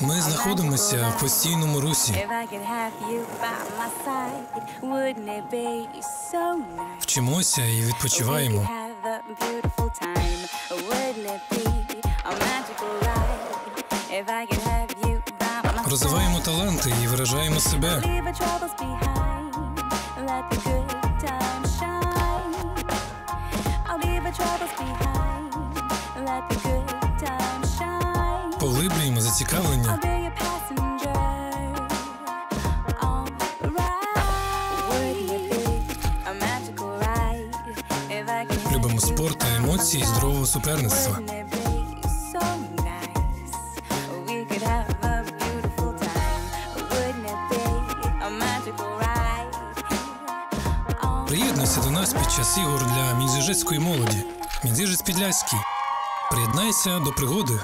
Ми знаходимося в постійному русі. Вчимося і відпочиваємо. Розвиваємо таланти і виражаємо себе. Let the good time shine поглиблюємо зацікавлення. Любимо спорт та емоції здорового суперництва. Приєднуйся до нас під час ігор для мінзіжецької молоді. Мінзіжець Підляський. Приєднайся до пригоди.